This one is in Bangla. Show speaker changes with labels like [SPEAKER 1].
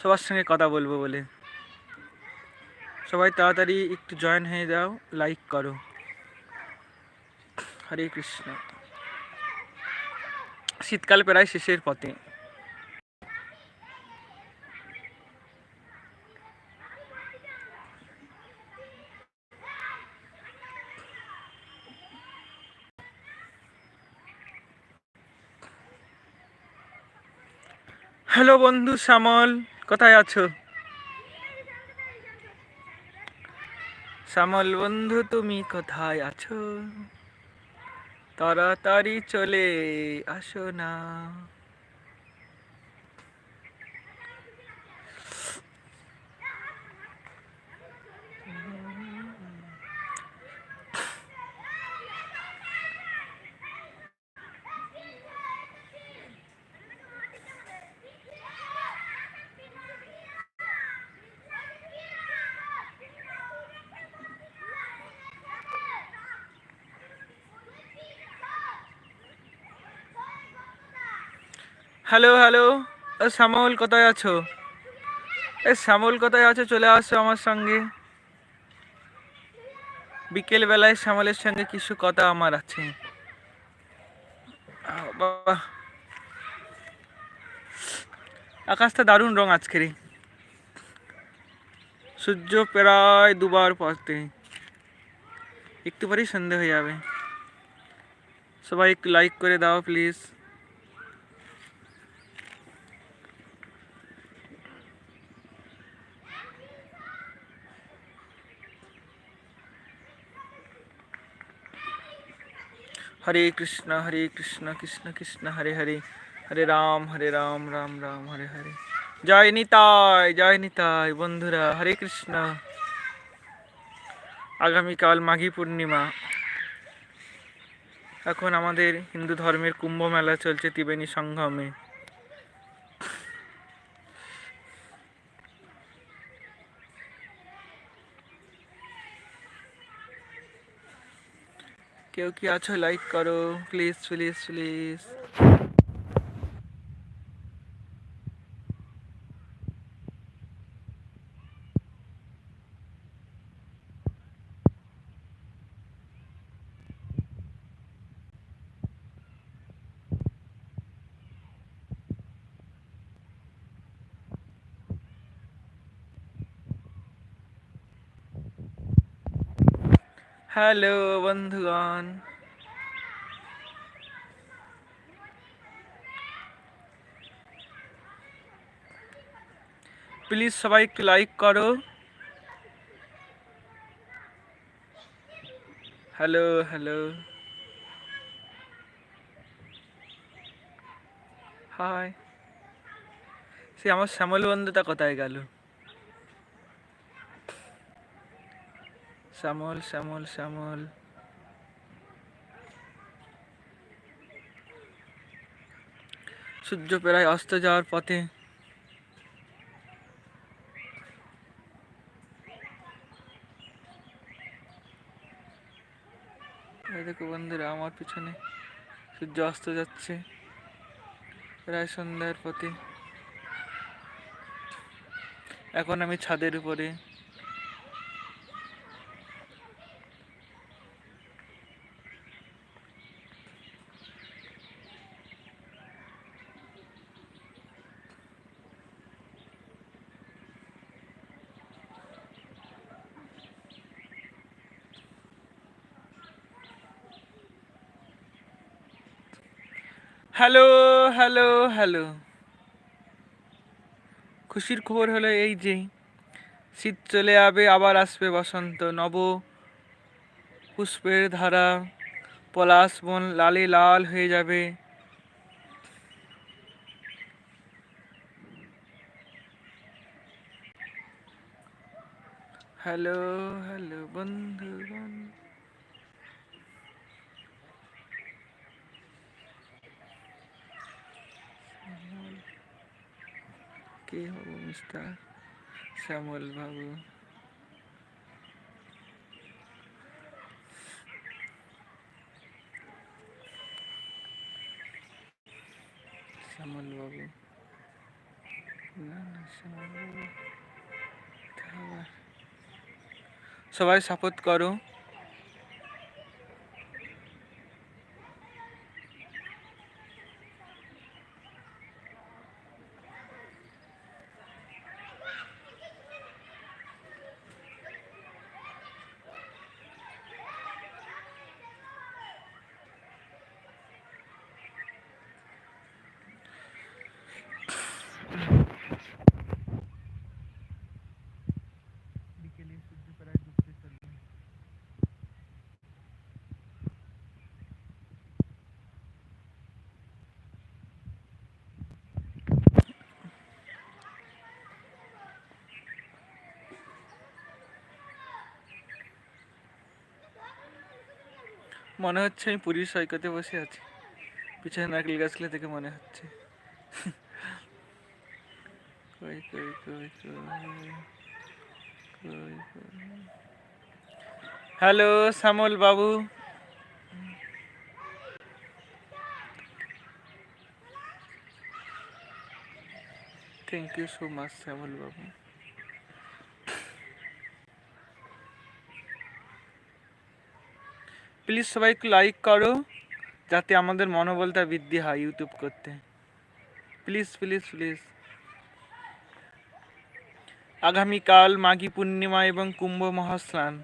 [SPEAKER 1] সবার সঙ্গে কথা বলবো বলে সবাই তাড়াতাড়ি একটু জয়েন হয়ে যাও লাইক করো হরে কৃষ্ণ শীতকাল প্রায় শেষের পথে হ্যালো বন্ধু শ্যামল কোথায় আছো শ্যামল বন্ধু তুমি কোথায় আছো তাড়াতাড়ি চলে আসো না হ্যালো হ্যালো শ্যামল কোথায় আছো এ শ্যামল কোথায় আছো চলে আসো আমার সঙ্গে বিকেল বেলায় শ্যামলের সঙ্গে কিছু কথা আমার আছে বাবা আকাশটা দারুণ রং আজকের সূর্য প্রায় দুবার পড়তে একটু পরেই সন্ধে হয়ে যাবে সবাই একটু লাইক করে দাও প্লিজ হরে কৃষ্ণ হরে কৃষ্ণ কৃষ্ণ কৃষ্ণ হরে হরে হরে রাম হরে রাম রাম রাম হরে হরে জয় নিতাই জয় নিতাই বন্ধুরা হরে কৃষ্ণ আগামীকাল মাঘী পূর্ণিমা এখন আমাদের হিন্দু ধর্মের কুম্ভ মেলা চলছে ত্রিবেণী সঙ্গমে কেউ কি আছো লাইক করো প্লিজ প্লিজ প্লিজ হ্যালো বন্ধুগণ প্লিজ সবাই একটু লাইক করো হ্যালো হ্যালো হাই সে আমার শ্যামল বন্ধুটা কোথায় গেল শ্যামল শ্যামল শ্যামল সূর্য প্রায় অস্ত যাওয়ার পথে দেখো বন্ধুরা আমার পিছনে সূর্য অস্ত যাচ্ছে প্রায় সন্ধ্যার পথে এখন আমি ছাদের উপরে হ্যালো হ্যালো হ্যালো খুশির খবর হলো এই যে শীত চলে যাবে আবার আসবে বসন্ত নব পুষ্পের ধারা পলাশ বন লালে লাল হয়ে যাবে হ্যালো হ্যালো বন্ধু বন্ধু কে হব মিস্তা শ্যামল বাবু শ্যামল বাবু না শ্যামল বাবু সবাই সাপোর্ট করো মনে হচ্ছে আমি পুরীর সৈকতে বসে আছি পিছনে নারকেল গাছগুলো থেকে মনে হচ্ছে কই কই কই কই হ্যালো শ্যামল বাবু thank you so much Shyamal বাবু প্লিজ সবাই একটু লাইক করো যাতে আমাদের মনোবলটা বৃদ্ধি হয় ইউটিউব করতে প্লিজ প্লিজ প্লিজ আগামীকাল মাঘী পূর্ণিমা এবং কুম্ভ মহাস্নান